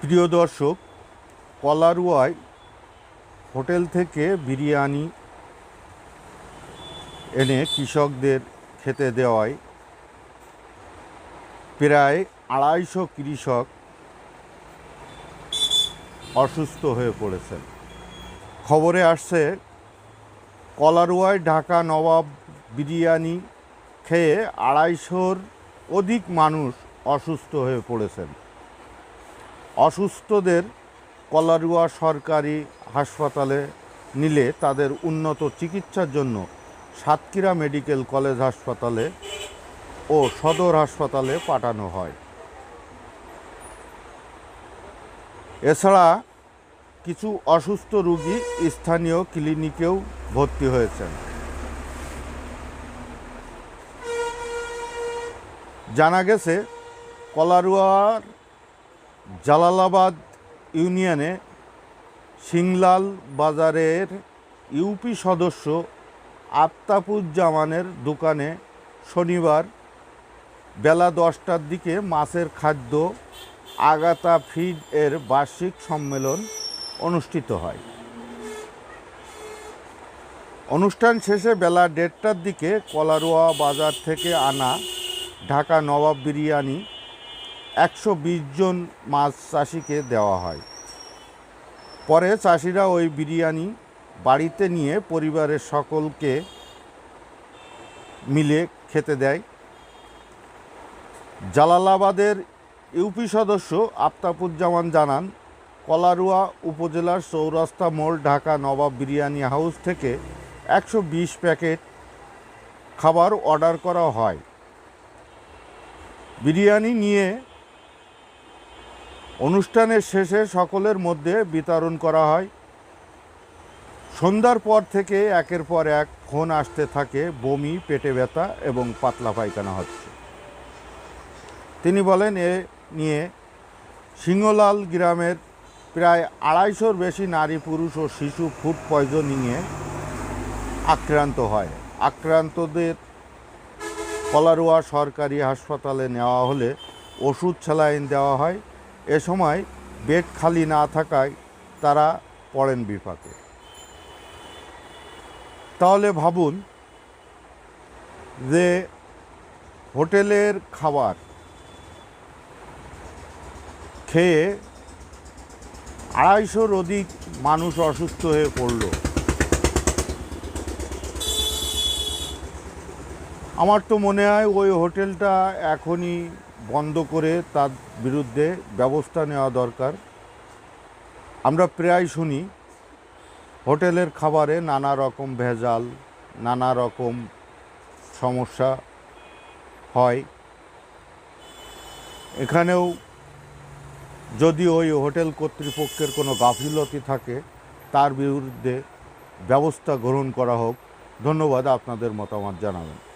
প্রিয় দর্শক কলারুয়ায় হোটেল থেকে বিরিয়ানি এনে কৃষকদের খেতে দেওয়ায় প্রায় আড়াইশো কৃষক অসুস্থ হয়ে পড়েছেন। খবরে আসছে, কলারুয়ায় ঢাকা নবাব বিরিয়ানি খেয়ে আড়াইশোর অধিক মানুষ অসুস্থ হয়ে পড়েছেন। অসুস্থদের কলারুয়া সরকারি হাসপাতালে নিলে তাদের উন্নত চিকিৎসার জন্য সাতক্ষীরা মেডিকেল কলেজ হাসপাতালে ও সদর হাসপাতালে পাঠানো হয়। এছাড়া কিছু অসুস্থ রোগী স্থানীয় ক্লিনিকেও ভর্তি হয়েছেন। জানা গেছে, কলারুয়ার জালালাবাদ ইউনিয়নে সিংলাল বাজারের ইউপি সদস্য আফতাবুজ্জামানের দোকানে শনিবার বেলা দশটার দিকে মাছের খাদ্য আগাতা ফিড এর বার্ষিক সম্মেলন অনুষ্ঠিত হয়। অনুষ্ঠান শেষে বেলা দেড়টার দিকে কলারোয়া বাজার থেকে আনা ঢাকা নবাব বিরিয়ানি একশো বিশ জন মাছ চাষিকে দেওয়া হয়। পরে চাষিরা ওই বিরিয়ানি বাড়িতে নিয়ে পরিবারের সকলকে মিলে খেতে দেয়। জালালাবাদের ইউপি সদস্য আফতাবুজ্জামান জানান, কলারুয়া উপজেলার চৌরাস্তা মোড় ঢাকা নবাব বিরিয়ানি হাউস থেকে একশো বিশ প্যাকেট খাবার অর্ডার করা হয়। বিরিয়ানি নিয়ে অনুষ্ঠানের শেষে সকলের মধ্যে বিতরণ করা হয়। সন্ধ্যার পর থেকে একের পর এক ফোন আসতে থাকে, বমি, পেটে ব্যথা এবং পাতলা পায়খানা হচ্ছে। তিনি বলেন, এ নিয়ে সিংহলাল গ্রামের প্রায় আড়াইশোর বেশি নারী, পুরুষ ও শিশু ফুড পয়জনিংয়ে আক্রান্ত হয়। আক্রান্তদের কলারোয়া সরকারি হাসপাতালে নেওয়া হলে ওষুধ স্যালাইন দেওয়া হয়। এ সময় বেড খালি না থাকায় তারা পড়েন বিপাকে। তাহলে ভাবুন যে হোটেলের খাবার খেয়ে আড়াইশোর অধিক মানুষ অসুস্থ হয়ে পড়ল। আমার তো মনে হয় ওই হোটেলটা এখনই বন্ধ করে তার বিরুদ্ধে ব্যবস্থা নেওয়া দরকার। আমরা প্রায় শুনি, হোটেলের খাবারে নানা রকম ভেজাল, নানা রকম সমস্যা হয়। এখানেও যদি ওই হোটেল কর্তৃপক্ষের কোনো গাফিলতি থাকে, তার বিরুদ্ধে ব্যবস্থা গ্রহণ করা হোক। ধন্যবাদ আপনাদের মতামত জানাবেন।